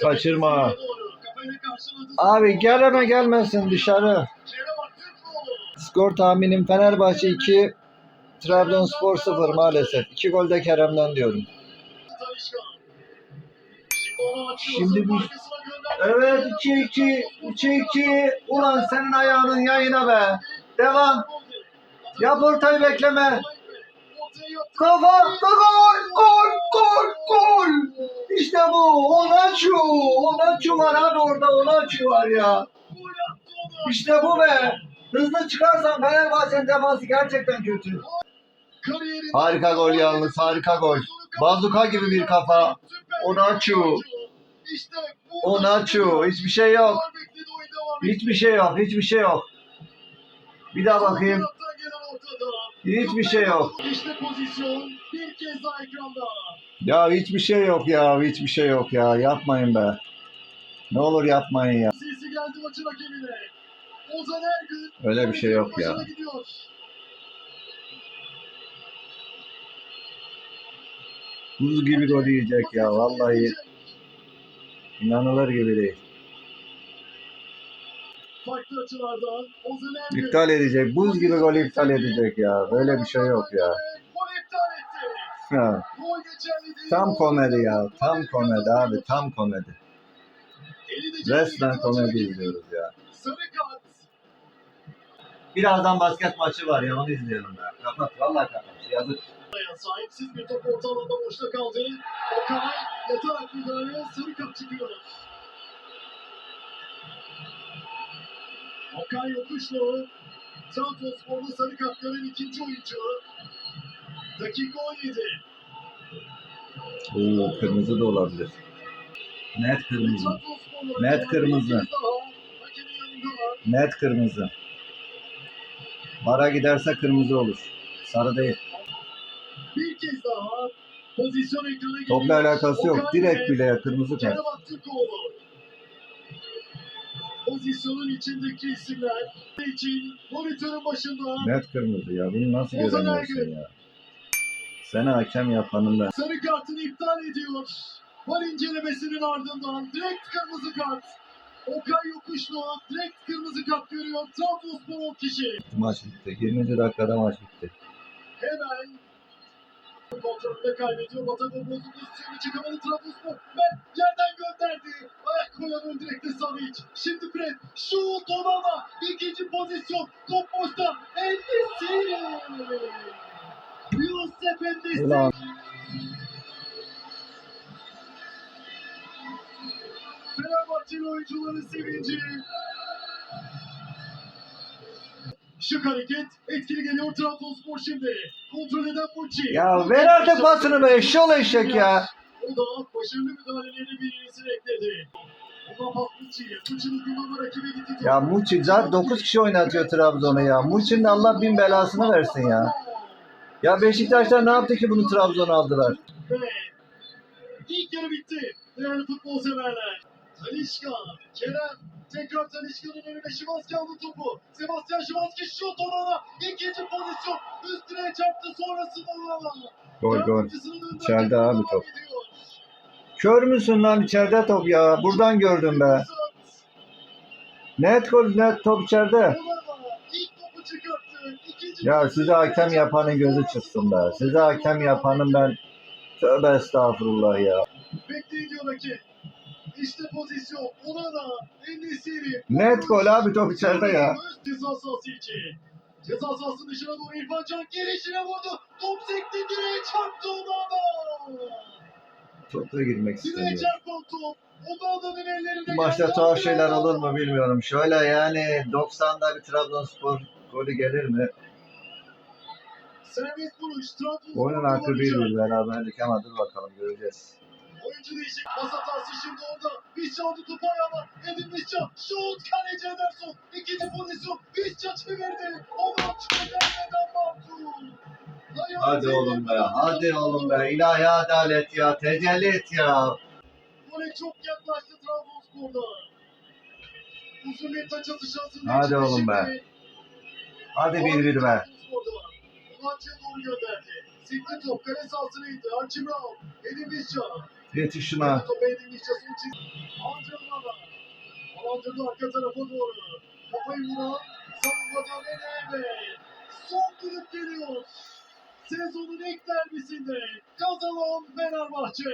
Kaçırma. Abi geleme gelmesin dışarı. Skor tahminim Fenerbahçe 2, Trabzonspor 0 maalesef. 2 gol de Kerem'den diyorum. Şimdi bir... Evet 2-2, 3-2. Ulan senin ayağının yayına be. Devam. Yap ortayı bekleme. Kafa, gol, gol. İşte bu. Onaçu. Onaçu var abi orada Onaçu var ya. İşte bu be. Hızlı çıkarsan Fenerbahçe'nin defansı gerçekten kötü. Harika gol yalnız, harika gol. Bazuka gibi bir kafa. Onaçu. Onaçu. Hiçbir şey yok. Hiçbir şey yok, hiçbir şey yok. Bir daha bakayım. Hiçbir şey yok. İşte pozisyon bir kez daha ekranda. Ya hiçbir şey yok ya, hiçbir şey yok ya. Yapmayın be. Ne olur yapmayın ya. Sesi geldi maçın hakemine. Ozan Ergün. Öyle bir şey yok ya. Gidiyor. Buz gibi gol yiyecek ya. Vallahi inanılır gibi değil. Farklı açılardan Ozan Ergün. İptal edecek. Buz gibi gol iptal edecek ya. Böyle bir şey yok ya. Tam komedi ya. Tam komedi abi. Tam komedi. Resmen komedi izliyoruz ya. Birazdan basket maçı var ya. Onu izleyelim ya. Kapat. Vallahi kapat. Yazık. Sahipsiz bir top orta boşta kaldı. Okan yatarak müdahale sarı kart çıkıyor. Okan Yokuşlu Trabzonspor'da sarı kart gören ikinci oyuncu. Dakika 17. Oo, kırmızı da olabilir. Net kırmızı. Net kırmızı. Net kırmızı. Bara giderse kırmızı olur. Sarı değil. Bir kez daha pozisyon ekrana. Topla alakası yok. Direkt bile kırmızı kart. Pozisyonun içindeki isimler için monitörün başında Net kırmızı ya. Bunu nasıl göremiyorsun ya? Seni hakem yapanın ben. sarı kartını iptal ediyor. Var incelemesinin ardından direkt kırmızı kart. Okay Yokuşlu direkt kırmızı kart görüyor. Trabzonspor 10 kişi. Maç bitti. 20. dakikada maç bitti. Hemen kontrolünde kaybediyor. Batagol bozuldu. Üstünü çıkamadı Trabzonspor. Ve yerden gönderdi. Ayak koyan ön direkte Savic. Şimdi Fred. Şut Onana. İkinci pozisyon. Top boşta. Endesiri. Yusuf Endesiri. Ulan. Fenerbahçeli oyuncuların sevinci. Şık hareket. Etkili geliyor Trabzonspor şimdi. Kontrol eden Muçi. Ya ver artık pasını be. Eşşoğlu eşek ya. O da başarılı müdahaleleri bir yenisini ekledi. Ya Muçi zaten 9 kişi oynatıyor Trabzon'u ya. Muçi'nin Allah bin belasını versin ya. Ya Beşiktaşlar ne yaptı ki bunu Trabzon'a aldılar? Ve ilk yarı bitti. Değerli futbol severler. Talişka, Kerem, tekrar Talişka'nın önüne Şimanski aldı topu. Sebastian Şimanski şut orana. İkinci pozisyon. Üstüne çarptı sonrasında orana. Gol gol. İçeride abi top. ediyor. Kör müsün lan içeride top ya? Buradan gördüm be. Net gol net top içeride. Ya size hakem yapanın gözü çıksın be. Size hakem yapanın ben tövbe estağfurullah ya. Rakip. İşte pozisyon. Orana. Endesiri. Net gol abi top içeride ya. Ceza sahası içi. Ceza sahasının dışına doğru İrfan Can gelişine vurdu. Top sekti direğe çarptı Onana. Çok da girmek Direğe istemiyorum. çarpan top. Onana'nın ellerinde maçta tuhaf şeyler olur mu bilmiyorum. Şöyle yani 90'da bir Trabzonspor golü gelir mi? Oyunun hakkı bir bir beraberlik ama dur bakalım göreceğiz. Oyuncu değişik. Pas hatası şimdi orada. Vişça aldı topu ayağına. Edin Vişça. Şut. Kaleci Ederson. İkinci pozisyon. Vişça çevirdi. Ondan çıkacak neden Mahmut. Hadi oğlum be, hadi oğlum be. İlahi adalet ya, tecelli et ya. Gole çok yaklaştı Trabzonspor'da. Uzun bir taç atışı Hadi oğlum be. Hadi bir bir be. Hacı'ya doğru gönderdi. Sikti top. Kale sahasına indi. Hacı Brown. Edin Vişça. Yetiş şuna. Top eğilimlikçesini çizdi. Antrenmanlar. Alandırdı arka tarafa doğru. Kafayı vuran savunmadan Enes. Son düdük geliyor. Sezonun ilk derbisinde kazanan Fenerbahçe.